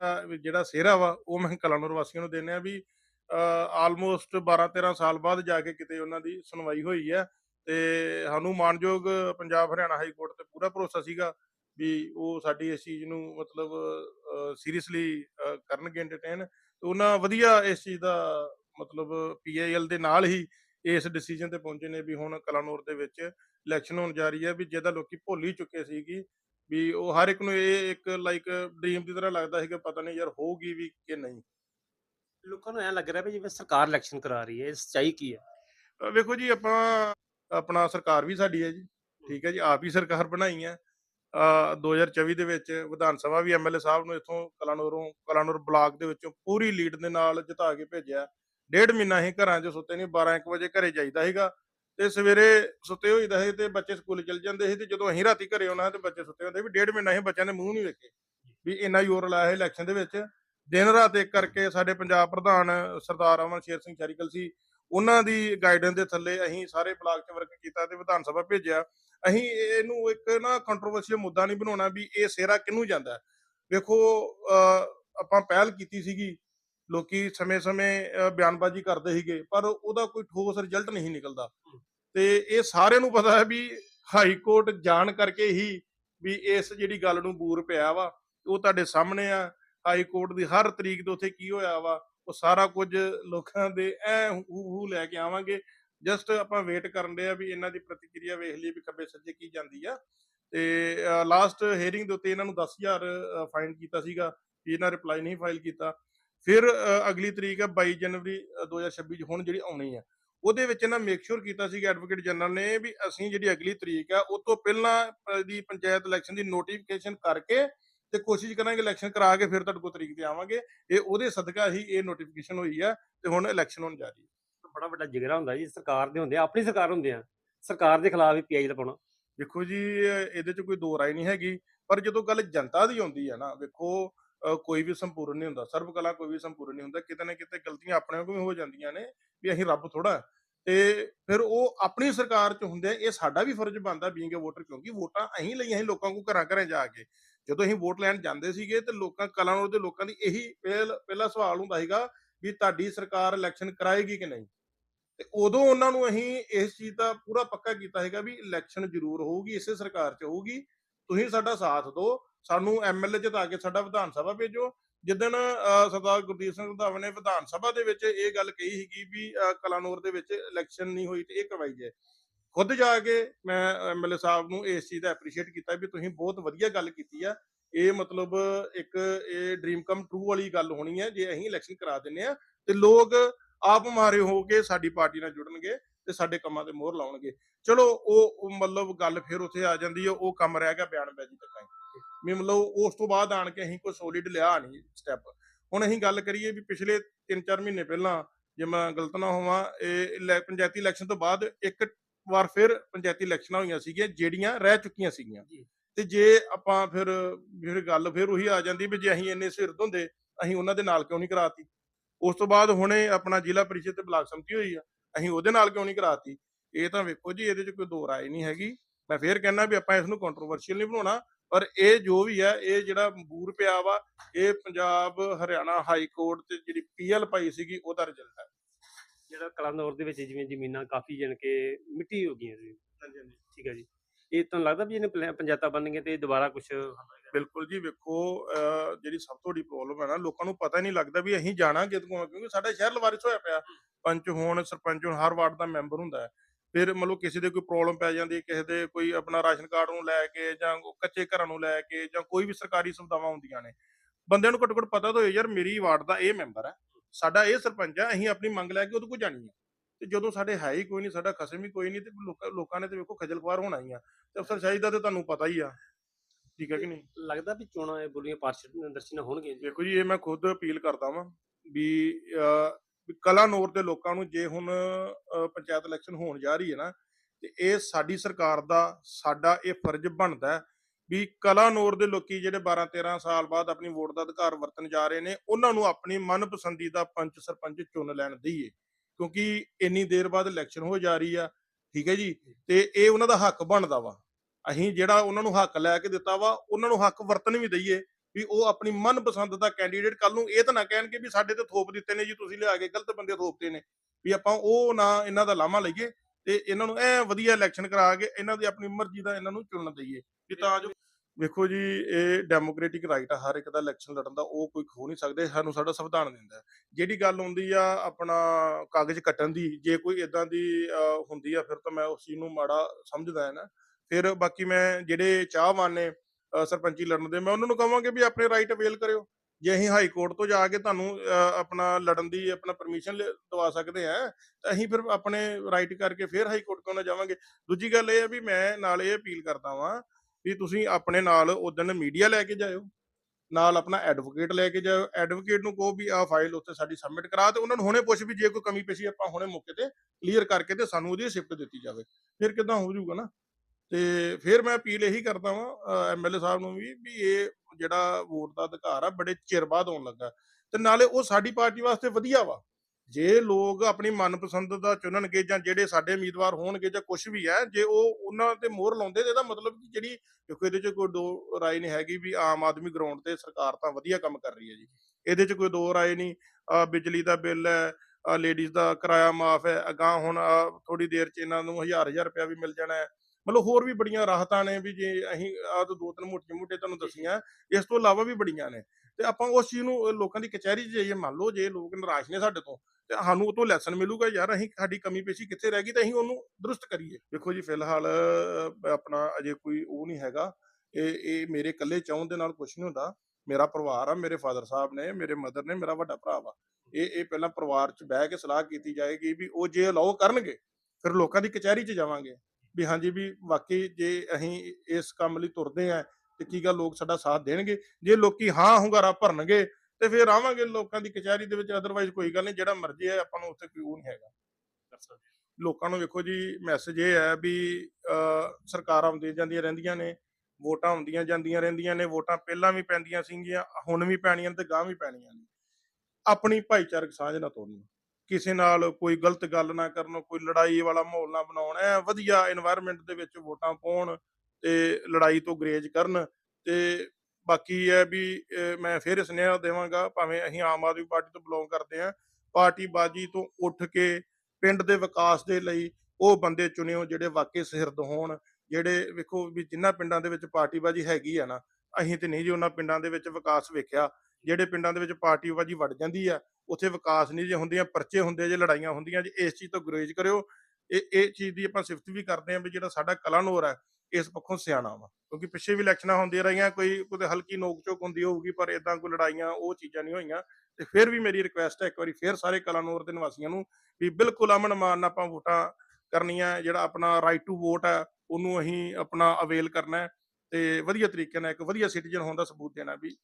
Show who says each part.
Speaker 1: ਜਿਹੜਾ ਸਿਹਰਾ ਵਾ, ਉਹ ਮੈਂ ਕਲਾਨੌਰ ਵਾਸੀਆਂ ਨੂੰ ਦਿੰਦੇ ਆ ਵੀ ਆਲਮੋਸਟ 12 13 ਸਾਲ ਬਾਅਦ ਜਾ ਕੇ ਕਿਤੇ ਉਹਨਾਂ ਦੀ ਸੁਣਵਾਈ ਹੋਈ ਹੈ ਤੇ ਸਾਨੂੰ ਮਾਨਯੋਗ ਪੰਜਾਬ ਹਰਿਆਣਾ ਹਾਈ ਕੋਰਟ ਤੇ ਪੂਰਾ ਭਰੋਸਾ ਸੀਗਾ ਵੀ ਉਹ ਸਾਡੀ ਇਸ ਚੀਜ਼ ਨੂੰ ਮਤਲਬ ਸੀਰੀਅਸਲੀ ਕਰਨਗੇ ਐਂਟਰਟੇਨ ਤੇ ਉਹਨਾਂ ਵਧੀਆ ਇਸ ਚੀਜ਼ ਦਾ ਮਤਲਬ ਪੀਆਈਐਲ ਦੇ ਨਾਲ ਹੀ ਇਸ ਡਿਸੀਜਨ ਤੇ ਪਹੁੰਚੇ ਨੇ ਵੀ ਹੁਣ ਕਲਾਨੌਰ ਦੇ ਵਿੱਚ ਇਲੈਕਸ਼ਨ ਹੋਣ ਜਾ ਰਹੀ ਹੈ ਵੀ ਜਿਹਦਾ ਲੋਕੀ ਭੁੱਲ ਹੀ ਚੁੱਕੇ ਸੀਗੀ ਵੀ ਉਹ ਹਰ ਇੱਕ ਨੂੰ ਇਹ ਇੱਕ ਲਾਈਕ ਡ੍ਰੀਮ ਦੀ ਤਰ੍ਹਾਂ ਲੱਗਦਾ ਸੀਗਾ ਪਤਾ ਨਹੀਂ ਯਾਰ ਹੋਊਗੀ ਵੀ ਕਿ ਨਹੀਂ।
Speaker 2: ਲੋਕਾਂ ਨੂੰ ਐ ਲੱਗ ਰਿਹਾ ਵੀ ਜਿਵੇਂ ਸਰਕਾਰ ਇਲੈਕਸ਼ਨ ਕਰਾ ਰਹੀ ਹੈ ਸੱਚਾਈ ਕੀ ਹੈ?
Speaker 1: ਵੇਖੋ ਜੀ ਆਪਾਂ ਆਪਣਾ ਸਰਕਾਰ ਵੀ ਸਾਡੀ ਹੈ ਜੀ ਠੀਕ ਹੈ ਜੀ ਆਪ ਹੀ ਸਰਕਾਰ ਬਣਾਈ ਹੈ। ਅਹ 2024 ਦੇ ਵਿੱਚ ਵਿਧਾਨ ਸਭਾ ਵੀ ਐਮਐਲਏ ਸਾਹਿਬ ਨੂੰ ਇੱਥੋਂ ਕਲਾਨੌਰੋਂ ਕਲਾਨੌਰ ਬਲਾਕ ਦੇ ਵਿੱਚੋਂ ਪੂਰੀ ਲੀਡ ਦੇ ਨਾਲ ਜਿਤਾ ਕੇ ਭੇਜਿਆ। ਡੇਢ ਮਹੀਨਾ ਹੀ ਘਰਾਂ 'ਚ ਸੁੱਤੇ ਨਹੀਂ 12 1 ਵਜੇ ਘਰੇ ਜਾਈਦਾ ਸੀਗਾ। ਤੇ ਸਵੇਰੇ ਸੁੱਤੇ ਹੋਈਦਾ ਸੀ ਤੇ ਬੱਚੇ ਸਕੂਲ ਚਲ ਜਾਂਦੇ ਸੀ ਤੇ ਜਦੋਂ ਅਸੀਂ ਰਾਤੀ ਘਰੇ ਆਉਣਾ ਤੇ ਬੱਚੇ ਸੁੱਤੇ ਹੁੰਦੇ ਵੀ ਡੇਢ ਮਹੀਨਾ ਹੀ ਬੱਚਿਆਂ ਦੇ ਮੂੰਹ ਨਹੀਂ ਵੇਖੇ ਵੀ ਇੰਨਾ ਜ਼ੋਰ ਲਾਇਆ ਹੈ ਇਲੈਕਸ਼ਨ ਦੇ ਵਿੱਚ। ਦਿਨ ਰਾਤ ਇੱਕ ਕਰਕੇ ਸਾਡੇ ਪੰਜਾਬ ਪ੍ਰਧਾਨ ਸਰਦਾਰ ਅਮਨ ਸ਼ੇਰ ਸਿੰਘ ਸ਼ਰੀਕਲ ਸੀ ਉਹਨਾਂ ਦੀ ਗਾਈਡੈਂਸ ਦੇ ਥੱਲੇ ਅਸੀਂ ਸਾਰੇ ਬਲਾਕ 'ਚ ਵਰਕ ਕੀਤਾ ਤੇ ਵਿਧਾਨ ਸਭਾ ਭੇਜਿਆ। ਅਸੀਂ ਇਹਨੂੰ ਇੱਕ ਨਾ ਕੰਟਰੋਵਰਸ਼ੀਅਲ ਮੁੱਦਾ ਨਹੀਂ ਬਣਾਉਣਾ ਵੀ ਇਹ ਸਿਹਰਾ ਕਿਹਨੂੰ ਜਾਂਦਾ। ਵੇਖੋ ਅਹ, ਆਪਾਂ ਪਹਿਲ ਕੀਤੀ ਸੀਗੀ ਲੋਕੀ ਸਮੇਂ-ਸਮੇਂ ਬਿਆਨਬਾਜ਼ੀ ਕਰਦੇ ਸੀਗੇ ਪਰ ਉਹਦਾ ਕੋਈ ਠੋਸ ਰਿਜ਼ਲਟ ਨਹੀਂ ਨਿਕਲਦਾ। ਤੇ ਇਹ ਸਾਰਿਆਂ ਨੂੰ ਪਤਾ ਹੈ ਵੀ ਹਾਈ ਕੋਰਟ ਜਾਣ ਕਰਕੇ ਹੀ ਵੀ ਇਸ ਜਿਹੜੀ ਗੱਲ ਨੂੰ ਬੂਰ ਪਿਆ ਵਾ ਉਹ ਤੁਹਾਡੇ ਸਾਹਮਣੇ ਆ। ਹਾਈ ਕੋਰਟ ਦੀ ਹਰ ਤਰੀਕ ਦੇ ਉੱਥੇ ਕੀ ਹੋਇਆ ਵਾ ਉਹ ਸਾਰਾ ਕੁਝ ਲੋਕਾਂ ਦੇ ਐ ਹੂ ਹੂ ਲੈ ਕੇ ਆਵਾਂਗੇ। ਜਸਟ ਆਪਾਂ ਵੇਟ ਕਰਨ ਦੇ ਆ ਵੀ ਇਹਨਾਂ ਦੀ ਪ੍ਰਤੀਕਿਰਿਆ ਵੇਖ ਲਈ ਵੀ ਖੱਬੇ ਸੱਜੇ ਕੀ ਜਾਂਦੀ ਆ। ਤੇ ਲਾਸਟ ਹੀਅਰਿੰਗ ਦੇ ਉੱਤੇ ਇਹਨਾਂ ਨੂੰ 10000 ਫਾਈਨ ਕੀਤਾ ਸੀਗਾ ਵੀ ਇਹਨਾਂ ਰਿਪਲਾਈ ਨਹੀਂ ਫਾਈਲ ਕੀਤਾ। ਫਿਰ ਅਗਲੀ ਤਰੀਕ ਹੈ 22 ਜਨਵਰੀ ਅ, 2026 ਚ ਹੁਣ ਜਿਹੜੀ ਆਉਣੀ ਆ। ਉਹਦੇ ਵਿੱਚ ਇਹਨਾਂ ਮੇਕ ਸ਼ੋਰ ਕੀਤਾ ਸੀਗਾ ਐਡਵੋਕੇਟ ਜਨਰਲ ਨੇ ਵੀ ਅਸੀਂ ਜਿਹੜੀ ਅਗਲੀ ਤਰੀਕ ਆ ਉਹ ਤੋਂ ਪਹਿਲਾਂ ਦੀ ਪੰਚਾਇਤ ਇਲੈਕਸ਼ਨ ਦੀ ਨੋਟੀਫਿਕੇਸ਼ਨ ਕਰਕੇ ਤੇ ਕੋਸ਼ਿਸ਼ ਕਰਾਂਗੇ ਇਲੈਕਸ਼ਨ ਕਰਾ ਕੇ ਫਿਰ ਤੁਹਾਡੇ ਕੋਲ ਤਰੀਕ ਤੇ ਆਵਾਂਗੇ। ਇਹ ਉਹਦੇ ਸਦਕਾ ਹੀ ਇਹ ਨੋਟੀਫਿਕੇਸ਼ਨ ਹੋਈ ਆ ਤੇ ਹੁਣ ਇਲੈਕਸ਼ਨ ਹੋਣ ਜਾ ਰਹੀ ਹੈ।
Speaker 2: ਬੜਾ ਵੱਡਾ ਜਿਗਰਾ ਹੁੰਦਾ ਜੀ ਸਰਕਾਰ ਦੇ ਹੁੰਦੇ ਆ ਆਪਣੀ ਸਰਕਾਰ ਹੁੰਦੇ ਆ। ਸਰਕਾਰ ਦੇ ਖਿਲਾਫ ਹੀ ਪੀਆਈ ਦਾ ਪਾਉਣਾ।
Speaker 1: ਵੇਖੋ ਜੀ ਇਹ- ਇਹਦੇ ਚ ਕੋਈ ਦੋ ਰਾਏ ਨਹੀਂ ਹੈਗੀ ਪਰ ਜਦੋਂ ਗੱਲ ਜਨਤਾ ਦੀ ਆਉਂਦੀ ਹੈ ਨਾ ਵੇਖੋ ਕੋਈ ਵੀ ਸੰਪੂਰਨ ਨਹੀਂ ਹੁੰਦਾ ਸਰਬ ਕਲਾ ਕੋਈ ਵੀ ਸੰਪੂਰਨ ਨਹੀਂ ਹੁੰਦਾ ਕਿਤੇ ਨਾ ਕਿਤੇ ਗਲਤੀਆਂ ਆਪਣੇ ਕੋਲ ਵੀ ਹੋ ਜਾਂਦੀਆਂ ਨੇ। ਵੀ ਅਸੀਂ ਰੱਬ ਥੋੜਾ ਤੇ ਫਿਰ ਉਹ ਆਪਣੀ ਸਰਕਾਰ ਚ ਹੁੰਦੇ ਇਹ ਸਾਡਾ ਵੀ ਫਰਜ਼ ਬਣਦਾ ਬੀਇੰਗ ਅ ਵੋਟਰ ਕਿਉਂਕਿ ਵੋਟਾਂ ਅਸੀਂ ਲਈਆਂ ਸੀ ਲੋਕਾਂ ਕੋਲ ਘਰਾਂ ਘਰਾਂ ਜਾ ਕੇ। ਜਦੋਂ ਅਸੀਂ ਵੋਟ ਲੈਣ ਜਾਂਦੇ ਸੀਗੇ ਤੇ ਲੋਕਾਂ ਕਲਾਨੌਰ ਦੇ ਲੋਕਾਂ ਦੀ ਇਹੀ ਪਹਿਲਾ ਸਵਾਲ ਹੁੰਦਾ ਸੀਗਾ ਵੀ ਤੁਹਾਡੀ ਸਰਕਾਰ ਇਲੈਕਸ਼ਨ ਕਰਾਏਗੀ ਕਿ ਨਹੀਂ? ਤੇ ਉਦੋਂ ਉਹਨਾਂ ਨੂੰ ਅਸੀਂ ਇਸ ਚੀਜ਼ ਦਾ ਪੂਰਾ ਪੱਕਾ ਕੀਤਾ ਹੈਗਾ ਵੀ ਇਲੈਕਸ਼ਨ ਜ਼ਰੂਰ ਹੋਊਗੀ, ਇਸੇ ਸਰਕਾਰ 'ਚ ਹੋਊਗੀ। ਤੁਸੀਂ ਸਾਡਾ ਸਾਥ ਦਿਓ, ਸਾਨੂੰ ਐਮਐਲਏ ਜਿਤਾ ਕੇ ਸਾਡਾ ਵਿਧਾਨ ਸਭਾ ਭੇਜੋ ਜਿੱਦਣ ਸਰਦਾਰ ਗੁਰਦੀਪ ਸਿੰਘ ਰੰਧਾਵਾ ਨੇ ਵਿਧਾਨ ਸਭਾ ਦੇ ਵਿੱਚ ਇਹ ਗੱਲ ਕਹੀ ਸੀਗੀ ਵੀ ਕਲਾਨੌਰ ਦੇ ਵਿੱਚ ਇਲੈਕਸ਼ਨ ਨਹੀਂ ਹੋਈ ਤੇ ਇਹ ਕਰਵਾਈ ਜਾਏ। ਖੁਦ ਜਾ ਕੇ ਮੈਂ ਐਮਐਲਏ ਸਾਹਿਬ ਨੂੰ ਇਸ ਚੀਜ਼ ਦਾ ਐਪਰੀਸ਼ੀਏਟ ਕੀਤਾ ਵੀ ਤੁਸੀਂ ਬਹੁਤ ਵਧੀਆ ਗੱਲ ਕੀਤੀ ਆ। ਇਹ ਮਤਲਬ ਇੱਕ ਇਹ ਡ੍ਰੀਮ ਕਮ ਟਰੂ ਵਾਲੀ ਗੱਲ ਹੋਣੀ ਹੈ ਜੇ ਅਸੀਂ ਇਲੈਕਸ਼ਨ ਕਰਾ ਦਿੰਨੇ ਆ ਤੇ ਲੋਕ ਆਪ ਮਾਰੇ ਹੋ ਕੇ ਸਾਡੀ ਪਾਰਟੀ ਨਾਲ ਜੁੜਨਗੇ ਤੇ ਸਾਡੇ ਕੰਮਾਂ ਤੇ ਮੋਹਰ ਲਾਉਣਗੇ। ਚਲੋ, ਉਹ ਮਤਲਬ ਗੱਲ ਫਿਰ ਉੱਥੇ ਆ ਜਾਂਦੀ ਹੈ ਉਹ ਕੰਮ ਰਹਿ ਗਿਆ ਬਿਆਨਬਾਜ਼ੀ ਤੱਕ। ਵੀ ਮਤਲਬ ਉਸ ਤੋਂ ਬਾਅਦ ਆਣ ਕੇ ਅਸੀਂ ਕੋਈ ਸੋਲਿਡ ਲਿਆ ਨਹੀਂ ਸਟੈਪ ਹੁਣ ਅਸੀਂ ਗੱਲ ਕਰੀਏ ਵੀ ਪਿਛਲੇ 3-4 ਮਹੀਨੇ ਪਹਿਲਾਂ ਜੇ ਮੈਂ ਗਲਤ ਨਾ ਹੋਵਾਂ ਇਹ ਪੰਚਾਇਤੀ ਇਲੈਕਸ਼ਨ ਤੋਂ ਬਾਅਦ ਇੱਕ ਵਾਰ ਫਿਰ ਪੰਚਾਇਤੀ ਇਲੈਕਸ਼ਨਾਂ ਹੋਈਆਂ ਸੀਗੀਆਂ ਜਿਹੜੀਆਂ ਰਹਿ ਚੁੱਕੀਆਂ ਸੀਗੀਆਂ। ਤੇ ਜੇ ਆਪਾਂ ਫਿਰ ਫਿਰ ਗੱਲ ਫਿਰ ਉਹੀ ਆ ਜਾਂਦੀ ਵੀ ਜੇ ਅਸੀਂ ਇੰਨੇ ਸਿਰਦ ਹੁੰਦੇ ਅਸੀਂ ਉਹਨਾਂ ਦੇ ਨਾਲ ਕਿਉਂ ਨਹੀਂ ਕਰਾਤੀ? ਉਸ ਤੋਂ ਬਾਅਦ ਹੁਣੇ ਆਪਣਾ ਜ਼ਿਲ੍ਹਾ ਪਰਿਸ਼ਦ ਤੇ ਬਲਾਕ ਸੰਮਤੀ ਹੋਈ ਆ ਅਸੀਂ ਉਹਦੇ ਨਾਲ ਕਿਉਂ ਨਹੀਂ ਕਰਾਤੀ? ਇਹ ਤਾਂ ਵੇਖੋ ਜੀ ਇਹਦੇ 'ਚ ਕੋਈ ਦੋ ਰਾਏ ਨਹੀਂ ਹੈਗੀ। ਮੈਂ ਫੇਰ ਕਹਿੰਦਾ ਵੀ ਆਪਾਂ ਇਸ ਨੂੰ ਕੰਟਰੋਵਰਸ਼ੀਅਲ ਨਹੀਂ ਬਣਾਉਣਾ। ਪਰ ਇਹ ਜੋ ਵੀ ਹੈ ਇਹ ਜਿਹੜਾ ਬੂਰ ਪਿਆ ਵਾ ਇਹ ਪੰਜਾਬ ਹਰਿਆਣਾ ਹਾਈ ਕੋਰਟ ਤੇ ਜਿਹੜੀ ਪੀਐਲ ਪਾਈ ਸੀਗੀ ਉਹਦਾ ਰਿਜ਼ਲਟ ਹੈ।
Speaker 2: ਜਿਹੜਾ ਕਲਾਨੌਰ ਦੇ ਵਿੱਚ ਜਿਵੇਂ ਜ਼ਮੀਨਾਂ ਕਾਫੀ ਜਣ ਕੇ ਮਿੱਟੀ ਹੋ ਗਈਆਂ ਸੀ।
Speaker 1: ਹਾਂਜੀ ਹਾਂਜੀ।
Speaker 2: ਠੀਕ ਹੈ ਜੀ। ਇਹ ਤੁਹਾਨੂੰ ਲੱਗਦਾ ਵੀ ਇਹਨੇ ਪੰਚਾਇਤਾਂ ਬਣਨਗੀਆਂ ਤੇ ਦੁਬਾਰਾ ਕੁਝ
Speaker 1: ਬਿਲਕੁਲ ਜੀ ਵੇਖੋ ਜਿਹੜੀ ਸਭ ਤੋਂ ਵੱਡੀ ਪ੍ਰੋਬਲਮ ਹੈ ਨਾ ਲੋਕਾਂ ਨੂੰ ਪਤਾ ਨਹੀਂ ਲੱਗਦਾ ਵੀ ਅਸੀਂ ਜਾਣਾ ਕਿਉਂਕਿ ਸਾਡਾ ਸ਼ਹਿਰ ਲਵਾਰਿਸ ਹੋਇਆ ਪਿਆ। ਪੰਚ ਹੋਣ ਸਰਪੰਚ ਹੋਣ ਹਰ ਵਾਰਡ ਦਾ ਮੈਂਬਰ ਹੁੰਦਾ ਹੈ। ਫਿਰ ਮਤਲਬ ਕਿਸੇ ਦੇ ਕੋਈ ਪ੍ਰੋਬਲਮ ਪੈ ਜਾਂਦੀ ਹੈ, ਕਿਸੇ ਦੇ ਕੋਈ ਆਪਣਾ ਰਾਸ਼ਨ ਕਾਰਡ ਨੂੰ ਲੈ ਕੇ ਜਾਂ ਕੱਚੇ ਘਰਾਂ ਨੂੰ ਲੈ ਕੇ ਜਾਂ ਕੋਈ ਵੀ ਸਰਕਾਰੀ ਸੁਵਿਧਾਵਾਂ ਹੁੰਦੀਆਂ ਨੇ ਬੰਦਿਆਂ ਨੂੰ ਘੱਟੋ ਘੱਟ ਪਤਾ ਤਾਂ ਹੋਏ ਯਾਰ ਮੇਰੀ ਵਾਰਡ ਦਾ ਇਹ ਮੈਂਬਰ ਹੈ ਸਾਡਾ ਇਹ ਸਰਪੰਚ ਹੈ ਅਸੀਂ ਆਪਣੀ ਮੰਗ ਲੈ ਕੇ ਉਹਦੇ ਕੋਲ ਜਾਣੀ ਹੈ। ਤੇ ਜਦੋਂ ਸਾਡੇ ਹੈ ਹੀ ਕੋਈ ਨਹੀਂ ਸਾਡਾ ਖਸਮ ਹੀ ਕੋਈ ਨਹੀਂ ਤੇ ਲੋਕਾਂ ਨੇ ਤੇ ਵੇਖੋ ਖਜਲ ਖੁਆਰ ਹੋਣਾ ਹੀ ਆ ਤੇ ਅਫਸਰਸ਼ਾਹੀ ਦਾ ਤੇ ਤੁਹਾਨੂੰ ਪਤਾ ਹੀ ਆ ਠੀਕ ਹੈ ਕਿ ਨਹੀਂ?
Speaker 2: ਲੱਗਦਾ ਵੀ ਚੋਣਾਂ ਇਹ ਬੁਲੀਆਂ ਪਾਰਸ਼ਦਰਸ਼ੀ ਨਾਲ ਹੋਣਗੀਆਂ ਜੀ।
Speaker 1: ਦੇਖੋ ਜੀ ਇਹ ਮੈਂ ਖੁਦ ਅਪੀਲ ਕਰਦਾ ਵਾਂ ਵੀ ਵੀ ਕਲਾਨੌਰ ਦੇ ਲੋਕਾਂ ਨੂੰ ਜੇ ਹੁਣ ਪੰਚਾਇਤ ਇਲੈਕਸ਼ਨ ਹੋਣ ਜਾ ਰਹੀ ਹੈ ਨਾ, ਤੇ ਇਹ ਸਾਡੀ ਸਰਕਾਰ ਦਾ, ਸਾਡਾ ਇਹ ਫਰਜ਼ ਬਣਦਾ ਹੈ ਵੀ ਕਲਾਨੌਰ ਦੇ ਲੋਕੀ ਜਿਹੜੇ 12 13 ਸਾਲ ਬਾਅਦ ਆਪਣੀ ਵੋਟ ਦਾ ਅਧਿਕਾਰ ਵਰਤਣ ਜਾ ਰਹੇ ਨੇ, ਉਹਨਾਂ ਨੂੰ ਆਪਣੀ ਮਨਪਸੰਦੀਦਾ ਪੰਚ ਸਰਪੰਚ ਚੁਣ ਲੈਣ ਦਈਏ। ਕਿਉਂਕਿ ਇੰਨੀ ਦੇਰ ਬਾਅਦ ਇਲੈਕਸ਼ਨ ਹੋ ਜਾ ਰਹੀ ਆ, ਠੀਕ ਹੈ ਜੀ? ਤੇ ਇਹ ਉਹਨਾਂ ਦਾ ਹੱਕ ਬਣਦਾ ਵਾ। ਅਸੀਂ ਜਿਹੜਾ ਉਹਨਾਂ ਨੂੰ ਹੱਕ ਲੈ ਕੇ ਦਿੱਤਾ ਵਾ, ਉਹਨਾਂ ਨੂੰ ਹੱਕ ਵਰਤਣ ਵੀ ਦਈਏ। ਵੀ ਉਹ ਆਪਣੀ ਮਨਪਸੰਦ ਦਾ ਕੈਂਡੀਡੇਟ ਕੱਲ ਨੂੰ ਇਹ ਤਾਂ ਨਾ ਕਹਿਣਗੇ ਵੀ ਸਾਡੇ ਤੇ ਥੋਪ ਦਿੱਤੇ ਨੇ ਜੀ, ਤੁਸੀਂ ਲਿਆ ਕੇ ਗਲਤ ਬੰਦੇ ਥੋਪਤੇ ਨੇ। ਵੀ ਆਪਾਂ ਉਹ ਨਾ ਇਹਨਾਂ ਦਾ ਲਾਮਾ ਲਈਏ ਤੇ ਇਹਨਾਂ ਨੂੰ ਐ ਵਧੀਆ ਇਲੈਕਸ਼ਨ ਕਰਾ ਕੇ ਇਹਨਾਂ ਦੀ ਆਪਣੀ ਮਰਜ਼ੀ ਦਾ ਇਹਨਾਂ ਨੂੰ ਚੁਣਨ ਦਈਏ। ਵੀ ਤਾਂ ਜੋ ਵੇਖੋ ਜੀ, ਇਹ ਡੈਮੋਕ੍ਰੈਟਿਕ ਰਾਈਟ ਆ, ਹਰ ਇੱਕ ਦਾ ਇਲੈਕਸ਼ਨ ਲੜਨ ਦਾ ਉਹ ਕੋਈ ਖੋ ਨਹੀਂ ਸਕਦੇ, ਸਾਨੂੰ ਸਾਡਾ ਸੰਵਿਧਾਨ ਦਿੰਦਾ ਜਿਹੜੀ ਗੱਲ ਹੁੰਦੀ ਆ ਆਪਣਾ ਕਾਗਜ਼ ਕੱਟਣ ਦੀ, ਜੇ ਕੋਈ ਇਦਾਂ ਦੀ ਹੁੰਦੀ ਆ, ਫਿਰ ਤਾਂ ਮੈਂ ਉਸ ਚੀਜ਼ ਨੂੰ ਮਾੜਾ ਸਮਝਦਾ ਹੈ ਨਾ। ਫਿਰ ਬਾਕੀ ਮੈਂ ਜਿਹੜੇ ਚਾਹਵਾਨ ਨੇ ਸਰਪੰਚੀ ਲੜਨ ਦੇ, ਮੈਂ ਉਹਨਾਂ ਨੂੰ ਕਹਾਂਗੇ ਵੀ ਆਪਣੇ ਰਾਈਟ ਅਵੇਲ ਕਰਿਓ। ਜੇ ਅਸੀਂ ਹਾਈ ਕੋਰਟ ਤੋਂ ਜਾ ਕੇ ਤੁਹਾਨੂੰ ਆਪਣਾ ਲੜਨ ਦੀ, ਆਪਣਾ ਪਰਮਿਸ਼ਨ ਦਵਾ ਸਕਦੇ ਆ, ਤਾਂ ਅਸੀਂ ਫਿਰ ਆਪਣੇ ਰਾਈਟ ਕਰਕੇ ਫਿਰ ਹਾਈ ਕੋਰਟ ਕਿਉਂ ਨਾ ਜਾਵਾਂਗੇ? ਦੂਜੀ ਗੱਲ ਇਹ ਹੈ ਵੀ ਮੈਂ ਨਾਲ ਇਹ ਅਪੀਲ ਕਰਦਾ ਵਾਂ ਵੀ ਤੁਸੀਂ ਆਪਣੇ ਨਾਲ ਉਦਣ ਮੀਡੀਆ ਲੈ ਕੇ ਜਾਇਓ, ਨਾਲ ਆਪਣਾ ਐਡਵੋਕੇਟ ਲੈ ਕੇ ਜਾਓ ਐਡਵੋਕੇਟ ਨੂੰ ਕਹੋ ਵੀ ਆਹ ਫਾਈਲ ਉੱਥੇ ਸਾਡੀ ਸਬਮਿਟ ਕਰਾ ਤੇ ਉਹਨਾਂ ਨੂੰ ਹੁਣੇ ਪੁੱਛ ਵੀ ਜੇ ਕੋਈ ਕਮੀ ਪੇਸ਼ੀ ਆਪਾਂ ਹੁਣੇ ਮੌਕੇ ਤੇ ਕਲੀਅਰ ਕਰਕੇ ਤੇ ਸਾਨੂੰ ਉਹਦੀ ਸ਼ਿਫਟ ਦਿੱਤੀ ਜਾਵੇ। ਫਿਰ ਕਿਦਾਂ ਹੋ ਜਾਊਗਾ ਨਾ? ਤੇ ਫਿਰ ਮੈਂ ਅਪੀਲ ਇਹੀ ਕਰਦਾ ਵਾਂ ਐਮਐਲਏ ਸਾਹਿਬ ਨੂੰ ਵੀ ਵੀ ਇਹ ਜਿਹੜਾ ਵੋਟ ਦਾ ਅਧਿਕਾਰ ਆ, ਬੜੇ ਚਿਰ ਬਾਅਦ ਆਉਣ ਲੱਗਾ ਤੇ ਨਾਲੇ ਉਹ ਸਾਡੀ ਪਾਰਟੀ ਵਾਸਤੇ ਵਧੀਆ ਵਾ। ਜੇ ਲੋਕ ਆਪਣੀ ਮਨਪਸੰਦ ਦਾ ਚੁਣਨਗੇ ਜਾਂ ਜਿਹੜੇ ਸਾਡੇ ਉਮੀਦਵਾਰ ਹੋਣਗੇ ਜਾਂ ਕੁਝ ਵੀ ਹੈ, ਜੇ ਉਹ ਉਹਨਾਂ ਤੇ ਮੋਹਰ ਲਾਉਂਦੇ ਤੇ ਇਹਦਾ ਮਤਲਬ ਕਿ ਜਿਹੜੀ, ਦੇਖੋ ਇਹਦੇ ਚ ਕੋਈ ਦੋ ਰਾਏ ਨਹੀਂ ਹੈਗੀ ਵੀ ਆਮ ਆਦਮੀ ਗਰਾਊਂਡ ਤੇ ਸਰਕਾਰ ਤਾਂ ਵਧੀਆ ਕੰਮ ਕਰ ਰਹੀ ਹੈ ਜੀ। ਇਹਦੇ ਚ ਕੋਈ ਦੋ ਰਾਏ ਨਹੀਂ ਬਿਜਲੀ ਦਾ ਬਿੱਲ ਹੈ ਲੇਡੀਜ਼ ਦਾ ਕਿਰਾਇਆ ਮਾਫ ਹੈ, ਅਗਾਂਹ ਹੁਣ ਥੋੜੀ ਦੇਰ ਚ ਇਹਨਾਂ ਨੂੰ ਹਜ਼ਾਰ ਹਜ਼ਾਰ ਰੁਪਇਆ ਵੀ ਮਿਲ ਜਾਣਾ ਹੈ। ਮਤਲਬ ਹੋਰ ਵੀ ਬੜੀਆਂ ਰਾਹਤਾਂ ਨੇ ਵੀ ਜੇ ਅਸੀਂ ਆਹ ਤਾਂ ਦੋ ਤਿੰਨ ਮੋਟੀਆਂ ਮੋਟੇ ਤੁਹਾਨੂੰ ਦੱਸੀਆਂ, ਇਸ ਤੋਂ ਇਲਾਵਾ ਵੀ ਬੜੀਆਂ ਨੇ। ਤੇ ਆਪਾਂ ਉਸ ਚੀਜ਼ ਨੂੰ ਲੋਕਾਂ ਦੀ ਕਚਹਿਰੀ 'ਚ ਜਾਈਏ, ਮੰਨ ਲਓ ਜੇ ਲੋਕ ਨਿਰਾਸ਼ ਨੇ ਸਾਡੇ ਤੋਂ, ਤੇ ਸਾਨੂੰ ਉਹ ਤੋਂ ਲੈਸਨ ਮਿਲੂਗਾ, ਯਾਰ, ਅਸੀਂ ਸਾਡੀ ਕਮੀ ਪੇਸ਼ੀ ਕਿੱਥੇ ਰਹਿ ਗਈ? ਤੇ ਅਸੀਂ ਉਹਨੂੰ ਦਰੁਸਤ ਕਰੀਏ। ਦੇਖੋ ਜੀ, ਫਿਲਹਾਲ ਆਪਣਾ ਅਜੇ ਕੋਈ ਉਹ ਨਹੀਂ ਹੈਗਾ। ਇਹ ਇਹ ਮੇਰੇ ਇਕੱਲੇ ਚਾਹੁਣ ਦੇ ਨਾਲ ਕੁਝ ਨਹੀਂ ਹੁੰਦਾ। ਮੇਰਾ ਪਰਿਵਾਰ ਆ, ਮੇਰੇ ਫਾਦਰ ਸਾਹਿਬ ਨੇ, ਮੇਰੇ ਮਦਰ ਨੇ, ਮੇਰਾ ਵੱਡਾ ਭਰਾ ਵਾ। ਇਹ ਇਹ ਪਹਿਲਾਂ ਪਰਿਵਾਰ 'ਚ ਬਹਿ ਕੇ ਸਲਾਹ ਕੀਤੀ ਜਾਏਗੀ ਵੀ ਉਹ ਜੇ ਅਲਾਉ ਕਰਨਗੇ, ਫਿਰ ਲੋਕਾਂ ਦੀ ਕਚਹਿਰੀ 'ਚ ਜਾਵਾਂਗੇ। ਵੀ ਹਾਂਜੀ ਵੀ ਵਾਕਈ ਜੇ ਅਸੀਂ ਇਸ ਕੰਮ ਲਈ ਤੁਰਦੇ ਆ ਤੇ ਕੀ ਗੱਲ ਲੋਕ ਸਾਡਾ ਸਾਥ ਦੇਣਗੇ? ਜੇ ਲੋਕੀ ਹਾਂ ਹੁੰਗਾਰਾ ਭਰਨਗੇ ਤੇ ਫਿਰ ਆਵਾਂਗੇ ਲੋਕਾਂ ਦੀ ਕਚਹਿਰੀ ਦੇ ਵਿੱਚ ਅਦਰਵਾਈਜ਼ ਕੋਈ ਗੱਲ ਨਹੀਂ ਜਿਹੜਾ ਮਰਜ਼ੀ ਹੈ ਆਪਾਂ ਨੂੰ ਉੱਥੇ ਕੋਈ ਉਹ ਨਹੀਂ ਹੈਗਾ। ਲੋਕਾਂ ਨੂੰ ਵੇਖੋ ਜੀ ਮੈਸੇਜ ਇਹ ਹੈ ਵੀ ਸਰਕਾਰਾਂ ਆਉਂਦੀਆਂ ਜਾਂਦੀਆਂ ਰਹਿੰਦੀਆਂ ਨੇ ਵੋਟਾਂ ਹੁੰਦੀਆਂ ਜਾਂਦੀਆਂ ਰਹਿੰਦੀਆਂ ਨੇ ਵੋਟਾਂ ਪਹਿਲਾਂ ਵੀ ਪੈਂਦੀਆਂ ਸੀਗੀਆਂ ਹੁਣ ਵੀ ਪੈਣੀਆਂ ਤੇ ਗਾਂ ਵੀ ਪੈਣੀਆਂ ਨੇ। ਆਪਣੀ ਭਾਈਚਾਰਕ ਸਾਂਝ ਨਾ ਤੋੜਨੀ ਕਿਸੇ ਨਾਲ ਕੋਈ ਗਲਤ ਗੱਲ ਨਾ ਕਰਨ, ਕੋਈ ਲੜਾਈ ਵਾਲਾ ਮਾਹੌਲ ਨਾ ਬਣਾਉਣ, ਐ ਵਧੀਆ এনवायरमेंट ਦੇ ਵਿੱਚ ਵੋਟਾਂ ਪਾਉਣ ਤੇ ਲੜਾਈ ਤੋਂ ਗਰੇਜ ਕਰਨ ਤੇ ਬਾਕੀ ਹੈ ਵੀ ਮੈਂ ਫਿਰ ਸੁਨੇਹਾ ਦੇਵਾਂਗਾ, ਭਾਵੇਂ ਅਸੀਂ ਆਮ ਆਦਮੀ ਪਾਰਟੀ ਤੋਂ ਬਿਲੋਂਗ ਕਰਦੇ ਆਂ ਪਾਰਟੀ ਬਾਜੀ ਤੋਂ ਉੱਠ ਕੇ ਪਿੰਡ ਦੇ ਵਿਕਾਸ ਦੇ ਲਈ ਉਹ ਬੰਦੇ ਚੁਣਿਓ ਜਿਹੜੇ ਵਾਕਈ ਸਿਰਦ ਹੋਣ, ਜਿਹੜੇ ਵੇਖੋ ਵੀ ਜਿੰਨਾ ਪਿੰਡਾਂ ਦੇ ਵਿੱਚ ਪਾਰਟੀ ਬਾਜੀ ਹੈਗੀ ਆ ਨਾ, ਅਸੀਂ ਤੇ ਨਹੀਂ ਜੀ ਉਹਨਾਂ ਪਿੰਡਾਂ ਦੇ ਵਿੱਚ ਵਿਕਾਸ ਵੇਖਿਆ, ਜਿਹੜੇ ਪਿੰਡਾਂ ਦੇ ਵਿੱਚ ਪਾਰਟੀ ਬਾਜੀ ਵੱਢ ਜਾਂਦੀ ਆ ਉੱਥੇ ਵਿਕਾਸ ਨਹੀਂ ਜੇ ਹੁੰਦੀਆਂ, ਪਰਚੇ ਹੁੰਦੇ ਜੇ, ਲੜਾਈਆਂ ਹੁੰਦੀਆਂ ਜੇ, ਇਸ ਚੀਜ਼ ਤੋਂ ਗੁਰੇਜ਼ ਕਰਿਓ। ਇਹ ਇਹ ਚੀਜ਼ ਦੀ ਆਪਾਂ ਸਿਫਤ ਵੀ ਕਰਦੇ ਹਾਂ ਵੀ ਜਿਹੜਾ ਸਾਡਾ ਕਲਾਨੌਰ ਹੈ, ਇਸ ਪੱਖੋਂ ਸਿਆਣਾ ਵਾ। ਕਿਉਂਕਿ ਪਿੱਛੇ ਵੀ ਇਲੈਕਸ਼ਨਾਂ ਹੁੰਦੀਆਂ ਰਹੀਆਂ, ਕੋਈ ਕੋਈ ਹਲਕੀ ਨੋਕ ਝੋਕ ਹੁੰਦੀ ਹੋਊਗੀ, ਪਰ ਇਦਾਂ ਕੋਈ ਲੜਾਈਆਂ, ਉਹ ਚੀਜ਼ਾਂ ਨਹੀਂ ਹੋਈਆਂ। ਤੇ ਫਿਰ ਵੀ ਮੇਰੀ ਰਿਕੁਐਸਟ ਹੈ, ਇੱਕ ਵਾਰੀ ਫਿਰ ਸਾਰੇ ਕਲਾਨੌਰ ਦੇ ਨਿਵਾਸੀਆਂ ਨੂੰ ਵੀ ਬਿਲਕੁਲ ਅਮਨ ਮਾਨ ਨਾਲ ਆਪਾਂ ਵੋਟਾਂ ਕਰਨੀਆਂ, ਜਿਹੜਾ ਆਪਣਾ ਰਾਈਟ ਟੂ ਵੋਟ ਹੈ, ਉਹਨੂੰ ਅਸੀਂ ਆਪਣਾ ਅਵੇਲ ਕਰਨਾ ਹੈ। ਤੇ ਵਧੀਆ ਤਰੀਕੇ ਨਾਲ ਇੱਕ ਵਧੀਆ ਸਿਟੀਜ਼ਨ ਹੋਣ ਦਾ ਸਬੂਤ ਦੇਣਾ ਵੀ